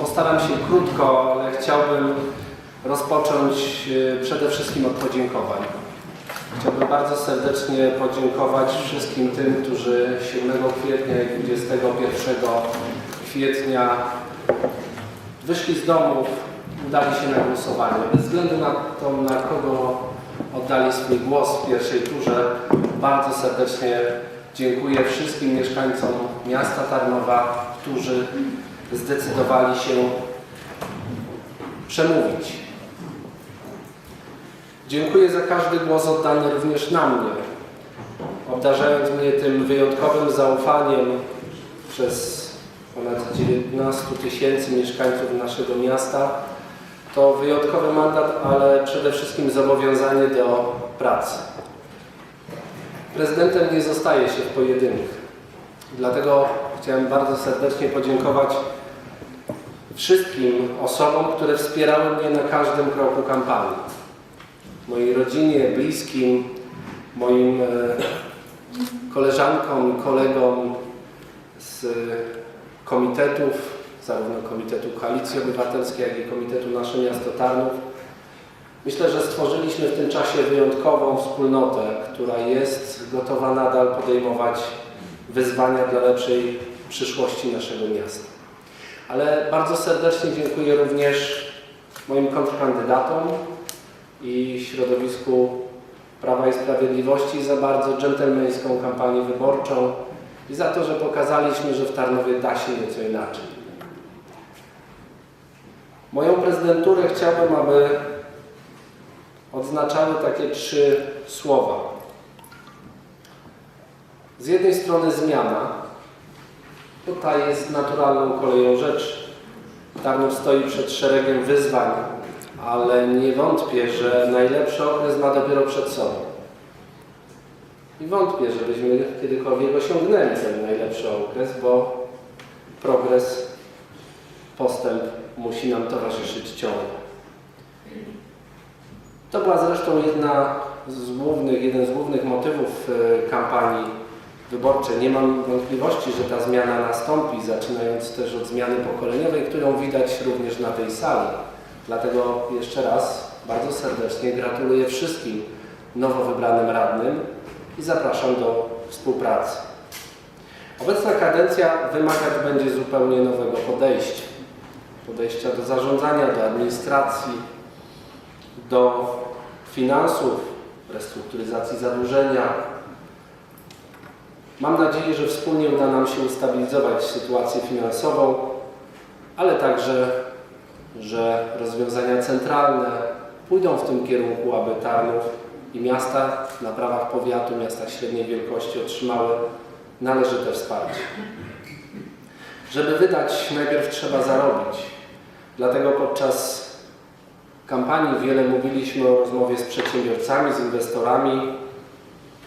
Postaram się krótko, ale chciałbym rozpocząć e, przede wszystkim od podziękowań. Chciałbym bardzo serdecznie podziękować wszystkim tym, którzy 7 kwietnia i 21 kwietnia wyszli z domów, udali się na głosowanie. Bez względu na to, na kogo oddali swój głos w pierwszej turze, bardzo serdecznie dziękuję wszystkim mieszkańcom miasta Tarnowa, którzy zdecydowali się przemówić. Dziękuję za każdy głos oddany również na mnie, obdarzając mnie tym wyjątkowym zaufaniem przez ponad 19 tysięcy mieszkańców naszego miasta. To wyjątkowy mandat, ale przede wszystkim zobowiązanie do pracy. Prezydentem nie zostaje się w pojedynkę. Dlatego chciałem bardzo serdecznie podziękować wszystkim osobom, które wspierały mnie na każdym kroku kampanii. Mojej rodzinie, bliskim, moim e, koleżankom kolegom z komitetów, zarówno Komitetu Koalicji Obywatelskiej, jak i Komitetu Nasze Miasto Tarnów. Myślę, że stworzyliśmy w tym czasie wyjątkową wspólnotę, która jest gotowa nadal podejmować wyzwania dla lepszej przyszłości naszego miasta. Ale bardzo serdecznie dziękuję również moim kontrkandydatom i środowisku Prawa i Sprawiedliwości za bardzo dżentelmeńską kampanię wyborczą i za to, że pokazaliśmy, że w Tarnowie da się nieco inaczej. Moją prezydenturę chciałbym, aby odznaczały takie trzy słowa. Z jednej strony zmiana, ta jest naturalną koleją rzeczy. Tarnów stoi przed szeregiem wyzwań, ale nie wątpię, że najlepszy okres ma dopiero przed sobą. I wątpię, żebyśmy kiedykolwiek osiągnęli ten najlepszy okres, bo progres, postęp musi nam towarzyszyć ciągle. To była zresztą jedna z głównych, jeden z głównych motywów e, kampanii wyborczej. Nie mam wątpliwości, że ta zmiana nastąpi, zaczynając też od zmiany pokoleniowej, którą widać również na tej sali. Dlatego jeszcze raz bardzo serdecznie gratuluję wszystkim nowo wybranym radnym i zapraszam do współpracy. Obecna kadencja wymagać będzie zupełnie nowego podejścia. Podejścia do zarządzania, do administracji, do finansów, restrukturyzacji zadłużenia. Mam nadzieję, że wspólnie uda nam się ustabilizować sytuację finansową, ale także, że rozwiązania centralne pójdą w tym kierunku, aby Tarnów i miasta na prawach powiatu, miasta średniej wielkości otrzymały należyte wsparcie. Żeby wydać, najpierw trzeba zarobić. Dlatego podczas kampanii wiele mówiliśmy o rozmowie z przedsiębiorcami, z inwestorami,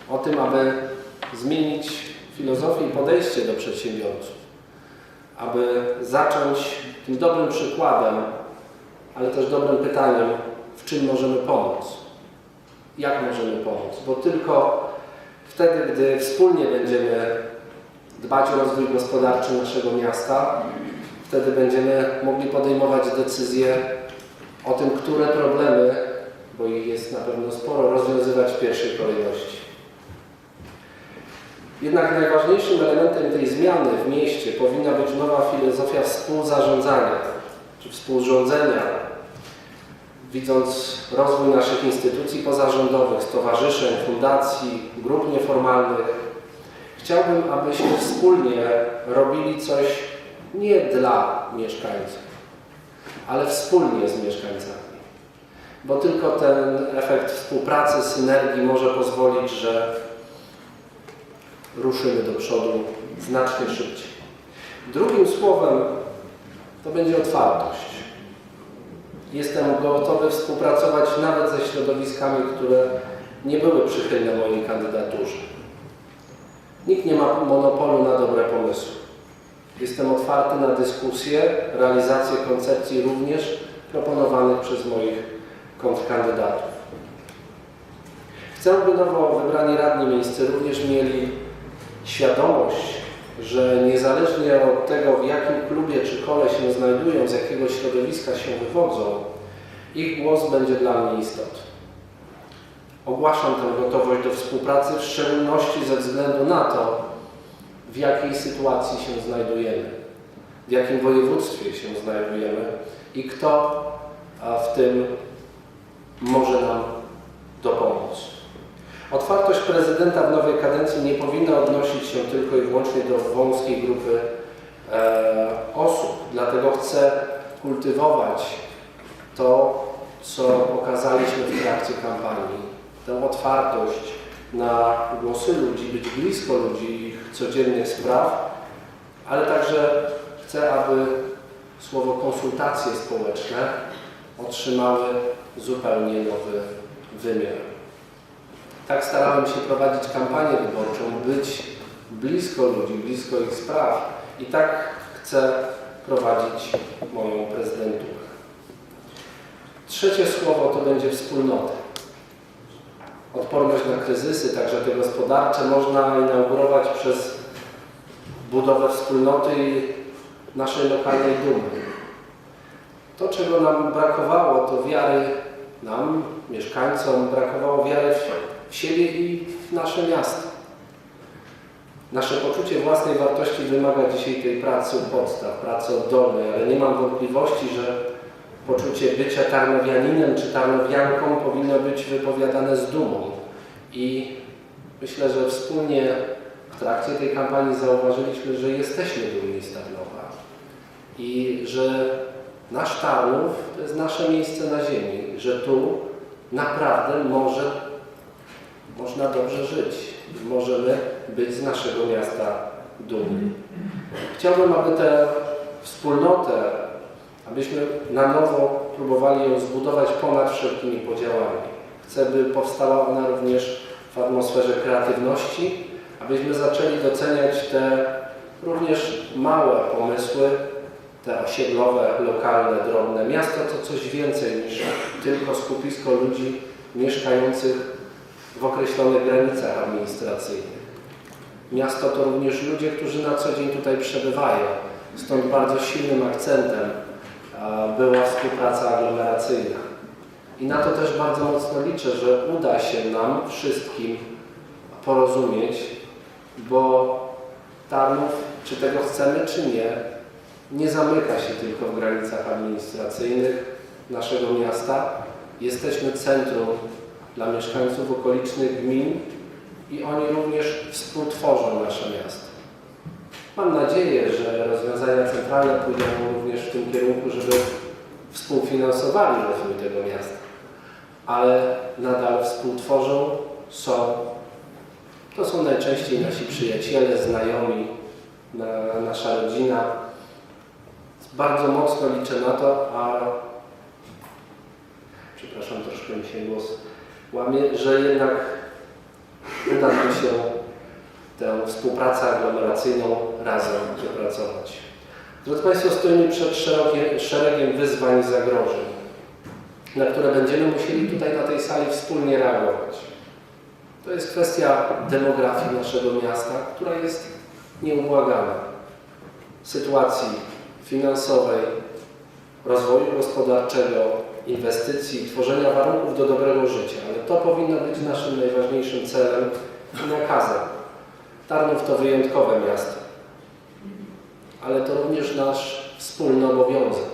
o tym, aby zmienić filozofię i podejście do przedsiębiorców, aby zacząć tym dobrym przykładem, ale też dobrym pytaniem, w czym możemy pomóc, jak możemy pomóc, bo tylko wtedy, gdy wspólnie będziemy dbać o rozwój gospodarczy naszego miasta, wtedy będziemy mogli podejmować decyzje o tym, które problemy, bo ich jest na pewno sporo, rozwiązywać w pierwszej kolejności. Jednak najważniejszym elementem tej zmiany w mieście powinna być nowa filozofia współzarządzania czy współrządzenia. Widząc rozwój naszych instytucji pozarządowych, stowarzyszeń, fundacji, grup nieformalnych, chciałbym, abyśmy wspólnie robili coś nie dla mieszkańców, ale wspólnie z mieszkańcami. Bo tylko ten efekt współpracy, synergii może pozwolić, że ruszymy do przodu znacznie szybciej. Drugim słowem to będzie otwartość. Jestem gotowy współpracować nawet ze środowiskami, które nie były przychylne mojej kandydaturze. Nikt nie ma monopolu na dobre pomysły. Jestem otwarty na dyskusję, realizację koncepcji również proponowanych przez moich kontrkandydatów. Chcę, by nowo wybrani radni miejscy również mieli świadomość że niezależnie od tego, w jakim klubie czy kole się znajdują, z jakiego środowiska się wywodzą, ich głos będzie dla mnie istotny. Ogłaszam tę gotowość do współpracy, w szczególności ze względu na to, w jakiej sytuacji się znajdujemy, w jakim województwie się znajdujemy i kto w tym może nam dopomóc. Otwartość prezydenta w nowej kadencji nie powinna odnosić się tylko i wyłącznie do wąskiej grupy e, osób. Dlatego chcę kultywować to, co pokazaliśmy w trakcie kampanii. Tę otwartość na głosy ludzi, być blisko ludzi ich codziennych spraw, ale także chcę, aby słowo konsultacje społeczne otrzymały zupełnie nowy wymiar. Tak starałem się prowadzić kampanię wyborczą, być blisko ludzi, blisko ich spraw i tak chcę prowadzić moją prezydenturę. Trzecie słowo to będzie wspólnota. Odporność na kryzysy, także te gospodarcze, można inaugurować przez budowę wspólnoty i naszej lokalnej dumy. To, czego nam brakowało, to wiary nam, mieszkańcom, brakowało wiary w siebie i w nasze miasto. Nasze poczucie własnej wartości wymaga dzisiaj tej pracy u podstaw, pracy oddolnej, ale nie mam wątpliwości, że poczucie bycia tarnowianinem czy tarnowianką powinno być wypowiadane z dumą. I myślę, że wspólnie w trakcie tej kampanii zauważyliśmy, że jesteśmy dumni z Tarnowa i że nasz Tarnów to jest nasze miejsce na ziemi, że tu naprawdę może, można dobrze żyć. Możemy być z naszego miasta dumni. Chciałbym, aby tę wspólnotę, abyśmy na nowo próbowali ją zbudować ponad wszelkimi podziałami. Chcę, by powstała ona również w atmosferze kreatywności, abyśmy zaczęli doceniać te również małe pomysły, te osiedlowe, lokalne, drobne. Miasto to coś więcej niż tylko skupisko ludzi mieszkających w określonych granicach administracyjnych. Miasto to również ludzie, którzy na co dzień tutaj przebywają. Stąd bardzo silnym akcentem była współpraca aglomeracyjna. I na to też bardzo mocno liczę, że uda się nam wszystkim porozumieć, bo Tarnów, czy tego chcemy, czy nie, nie zamyka się tylko w granicach administracyjnych naszego miasta. Jesteśmy centrum dla mieszkańców okolicznych gmin i oni również współtworzą nasze miasto. Mam nadzieję, że rozwiązania centralne pójdą również w tym kierunku, żeby współfinansowali rozwój tego miasta, ale nadal współtworzą, są, to są najczęściej nasi przyjaciele, znajomi, na, nasza rodzina. Bardzo mocno liczę na to, a przepraszam, troszkę mi się głos łamie, że jednak uda nam się tę współpracę aglomeracyjną razem wypracować. Drodzy Państwo, stoimy przed szeregiem, szeregiem wyzwań i zagrożeń, na które będziemy musieli tutaj na tej sali wspólnie reagować. To jest kwestia demografii naszego miasta, która jest nieubłagana. Sytuacji finansowej, rozwoju gospodarczego, inwestycji, tworzenia warunków do dobrego życia. Ale to powinno być naszym najważniejszym celem i nakazem. Tarnów to wyjątkowe miasto, ale to również nasz wspólny obowiązek.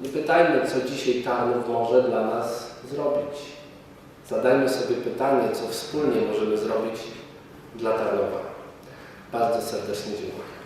Nie pytajmy, co dzisiaj Tarnów może dla nas zrobić. Zadajmy sobie pytanie, co wspólnie możemy zrobić dla Tarnowa. Bardzo serdecznie dziękuję.